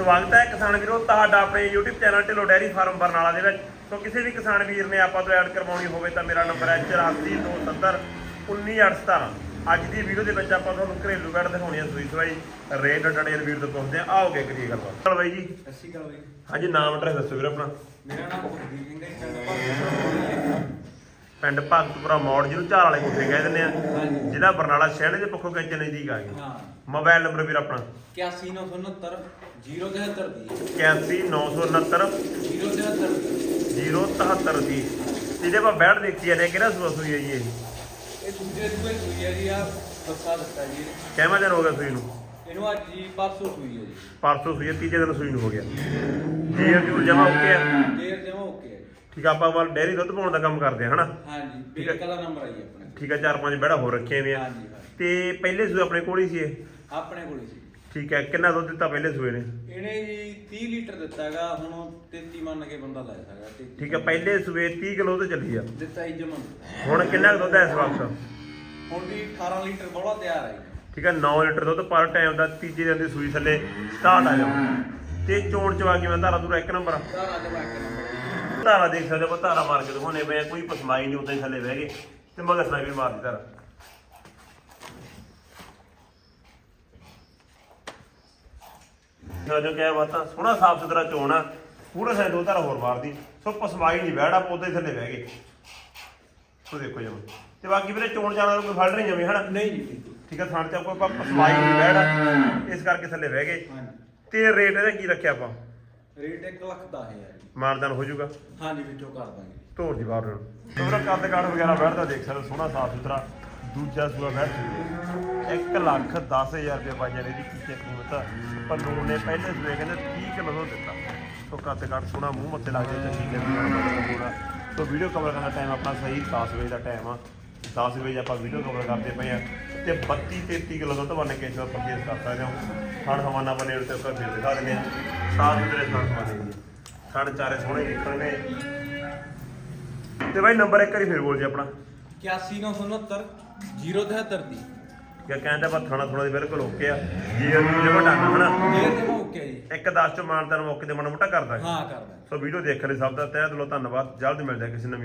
ਸਵਾਗਤ ਹੈ ਕਿਸਾਨ ਵੀਰੋ ਤੁਹਾਡਾ ਆਪਣੇ YouTube channel Dhillon dairy farm Barnala ਦੇ ਵਿੱਚ। ਸੋ ਕਿਸੇ ਵੀ ਕਿਸਾਨ ਵੀਰ ਨੇ ਆਪਾਂ ਤੋਂ ਐਡ ਕਰਵਾਉਣੀ ਹੋਵੇ ਤਾਂ ਮੇਰਾ ਨੰਬਰ ਹੈ 8427 19817 ਅੱਜ ਦੀ ਵੀਡੀਓ ਦੇ ਵਿੱਚ ਆਪਾਂ ਤੁਹਾਨੂੰ ਘਰੇਲੂ ਬੈਡ ਦਿਖਾਉਣੀ ਹੈ ਸੂਈ ਸਵਾਈ। ਰੇਟ ਡਟੇਲ ਵੀਰ ਤੋਂ ਪੁੱਛਦੇ ਆ ਆਓਗੇ ਕਰੀਏ ਗੱਲਬਾਤ। ਚਲ ਬਾਈ ਜੀ ਸਤਿ ਸ਼੍ਰੀ ਅਕਾਲ ਬਾਈ ਹਾਂਜੀ ਨਾਮ ਐਡਰੈਸ ਦੱਸੋ ਵੀਰ ਆਪਣਾ। ਮੇਰਾ ਨਾਮ ਕੁਲਦੀਪ ਸਿੰਘ ਹੈ। ਪਿੰਡ ਭਗਤਪੁਰਾ ਮੋੜ ਜਿਹਨੂੰ ਝਾਲ ਵਾਲੇ ਕੋਠੇ ਕਹਿ ਦਿੰਦੇ ਆ ਹਾਂਜੀ। ਜ਼ਿਲ੍ਹਾ ਬਰਨਾਲਾ ਸ਼ਹਿਰ ਦੇ ਪੱਖੋਂ ਕਿੰਨੇ ਨਜ਼ਦੀਕ ਆ ਗਏ ਹਾਂ। ਮੋਬਾਈਲ ਨੰਬਰ ਵੀਰ ਆਪਣਾ। 81969 073 ਦੀ 81969 073 ਦੀ। 073 ਦੀ। ਜਿਹਦੇ ਆਪਾਂ ਬੈਠ ਦੇਖੀ ਜਾਂਦੇ ਆ, ਕਿਹੜਾ ਸੂਆ ਸੂਈ ਹੈ ਜੀ ਇਹ? ਇਹ ਦੂਜੇ ਦੂਏ ਸੂਈ ਹੈ ਜੀ ਆ ਬੱਸਾ ਦਿੱਤਾ ਜੀ। ਇਹਨੇ। ਕਿੰਨਾ ਦਿਨ ਹੋ ਗਿਆ ਸੂਈ ਨੂੰ? ਇਹਨੂੰ ਅੱਜ ਜੀ ਪਰਸੋਂ ਸੂਈ ਹੈ ਜੀ। ਪਰਸੋਂ ਸੂਈ ਹੈ ਤੀਜੇ ਦਿਨ ਸੂਈ ਨੂੰ ਹੋ ਗਿਆ। ਜੀ ਅਜੂਰ ਜਮਾ ਓਕੇ ਆ ਦੇਰ ਜਮਾ ਓਕੇ ਹੈ। ਠੀਕ ਆ ਆਪਾਂ ਵੱਲ ਡੈਰੀ ਦੁੱਧ ਪਾਉਣ ਦਾ ਕੰਮ ਕਰਦੇ ਆ ਹਨਾ? ਹਾਂਜੀ। ਬੇਕਾ ਦਾ ਨੰਬਰ ਆਈ ਆਪਣੇ ਠੀਕ ਆ ਚਾਰ ਪੰਜ ਬੈੜਾ ਹੋਰ ਰੱਖੇ ਵੀ ਆ। ਹਾਂਜੀ ਹਾਂਜੀ। ਤੇ ਪਹਿਲੇ ਸੂਏ ਆਪਣੇ ਕੋਲ ਹੀ ਸੀ ਇਹ? ਆਪਣੇ ਕੋਲ ਹੀ ਸੀ। ਠੀਕ ਹੈ ਕਿੰਨਾ ਦੁੱਧ ਦਿੱਤਾ ਪਹਿਲੇ ਸੂਏ ਨੇ? ਇਹਨੇ ਜੀ 30 ਲੀਟਰ ਦਿੱਤਾ ਹੈਗਾ ਹੁਣ 33 ਮੰਨ ਕੇ ਬੰਦਾ ਲੈ ਸਕਦਾ 33 ਠੀਕ ਹੈ ਪਹਿਲੇ ਸੂਏ 30 ਕਿਲੋ ਤੇ ਚੱਲੀ ਆ। ਦਿੱਤਾ ਹੀ ਜਮਾ ਹੁਣ ਕਿੰਨਾ ਕੁ ਦੁੱਧ ਹੈ ਇਸ ਵਕਤ? ਹੁਣ ਵੀ 18 ਲੀਟਰ ਬੋਲਾ ਤਿਆਰ ਹੈ ਜੀ। ਠੀਕ ਹੈ 9 ਲੀਟਰ ਦੁੱਧ ਪਰ ਟਾਈਮ ਦਾ ਤੀਜੇ ਦਿਨ ਦੀ ਸੂਈ ਥੱਲੇ ਸਟਾਰਟ ਆ ਜਾਊ। ਤੇ ਚੋਣ ਚਵਾ ਕਿਵੇਂ ਧਾਰਾ ਦੂਰਾ ਇੱਕ ਨੰਬਰ ਆ। ਸਾਰਾ ਇੱਕ ਨੰਬਰ ਧਾਰਾ ਦੇਖ ਸਕਦੇ ਹੋ ਧਾਰਾ ਮਾਰ ਕੇ ਦਿਖਾਉਣੇ ਪਏ ਕੋਈ ਪਸਮਾਈ ਨਹੀਂ ਉੱਤੇ ਥੱਲੇ ਬਹਿ ਗਏ। ਤੇ ਮਗਰ ਸਨਾਈ ਵੀ ਮਾਰਦੀ ਧਾਰਾ। ਜੋ ਕਿਹਾ ਬਾਤਾਂ ਸੋਹਣਾ ਸਾਫ਼ ਸੁਥਰਾ ਚੋਣਾ ਪੂਰਾ ਸਾਰੇ ਦੋ ਧਾਰਾ ਹੋਰ ਮਾਰਦੀ। ਸੋ ਪਸਮਾਈ ਨਹੀਂ ਬਹਿੜਾ ਪੌਦੇ ਥੱਲੇ ਬਹਿ ਗਏ। ਸੋ ਦੇਖੋ ਜਮ ਤੇ ਬਾਕੀ ਵੀਰੇ ਚੋਣ ਚਾਣਾ ਦਾ ਕੋਈ ਫੜ ਨਹੀਂ ਜਮੀ ਹਨਾ? ਨਹੀਂ ਜੀ ਠੀਕ ਆ ਥਾਣ ਚ ਆਪਾਂ ਪਸਮਾਈ ਨਹੀਂ ਬਹਿੜਾ ਇਸ ਕਰਕੇ ਥੱਲੇ ਬਹਿ ਗਏ। ਹਾਂਜੀ। ਤੇ ਰੇਟ ਇਹਦਾ ਕੀ ਰੱਖਿਆ ਆਪਾਂ? ਰੇਟ 1 ਲੱਖ ਦਾ ਹੈ ਜੀ। ਮਾਨਦਾਨ ਹੋ ਜਾਊਗਾ? ਹਾਂਜੀ ਵਿੱਚੋਂ ਕਰ ਦਾਂਗੇ। ਧੋਰ ਦੀ ਬਾਹਰ ਤੋਰਾ ਕੱਦ ਕਾਠ ਵਗੈਰਾ ਬੈਠਦਾ ਦੇਖ ਸਕਦੇ ਹੋ, ਸੋਹਣਾ ਸਾਫ਼ ਸੁਥਰਾ। ਦੂਜਾ ਸੂਆ ਬੈਠ 1 ਲੱਖ 10000 ਰੁਪਏ ਪਾਈਆਂ ਨੇ ਦੀ ਕੀਤੇ? ਕੀਮਤ ਪਰ ਲੋਕ ਨੇ ਪਹਿਲੇ ਸੂਏ ਕਹਿੰਦੇ 30 ਕਿਲੋ ਤੋਂ ਦਿੱਤਾ। ਸੋ ਕੱਦ ਕਾਠ ਸੋਹਣਾ ਮੂੰਹ ਮੱਥੇ ਲੱਗ ਜਾਏ ਚੰਗੀ ਪੂਰਾ ਸੋ ਵੀਡੀਓ ਕਵਰ ਕਰਨ ਦਾ ਟਾਈਮ ਆਪਣਾ ਸਹੀ 10 ਵਜੇ ਦਾ ਟਾਈਮ ਆ। 10 ਵਜੇ ਆਪਾਂ ਵੀਡੀਓ ਕਵਰ ਕਰਦੇ ਪਏ ਆ ਤੇ 32 33 ਕਿਲੋ ਤੋਂ ਤੁਹਾਨੂੰ ਕੇਸ ਦਾ ਪਰਚੇਸ ਕਰ ਸਕਦੇ ਹੋ। ਹਣ ਹਵਾਨਾ ਬਨੇ ਉੱਤੇ ਉੱਪਰ ਫਿਰ ਦਿਖਾ ਦਿੰਦੇ ਆ ਸਾਫ਼ ਸੁਥਰੇ ਸਾਫ਼ ਬਣੇ ਸਾਡੇ ਚਾਰੇ ਸੋਹਣੇ ਨਿਕਲਣੇ ਤੇ ਬਾਈ ਨੰਬਰ ਇੱਕ ਵਾਰੀ ਫਿਰ ਬੋਲ ਜੀ ਆਪਣਾ। 81969 073 ਦੀ। ਕਿਆ ਕਹਿੰਦਾ ਬਾ ਥਾਣਾ ਥੋੜਾ ਜਿਹਾ ਬਿਲਕੁਲ ਓਕੇ ਆ। ਜੀ ਅਰਜੂ ਜਮਾ ਟਾਣਾ ਹਨਾ। ਇਹ ਜਮਾ ਓਕੇ ਜੀ। ਇੱਕ 10 ਚ ਮਾਨਦਾਰ ਮੌਕੇ ਤੇ ਮਾੜਾ ਮੋਟਾ ਕਰਦਾ। ਹਾਂ ਕਰਦਾ। ਸੋ ਵੀਡੀਓ ਦੇਖਣ ਲਈ ਸਭ ਦਾ ਤਹਿ ਦਿਲੋਂ ਧੰਨਵਾਦ। ਜਲਦ ਮਿਲਦੇ ਹਾਂ ਕਿਸੇ ਨਵੀਂ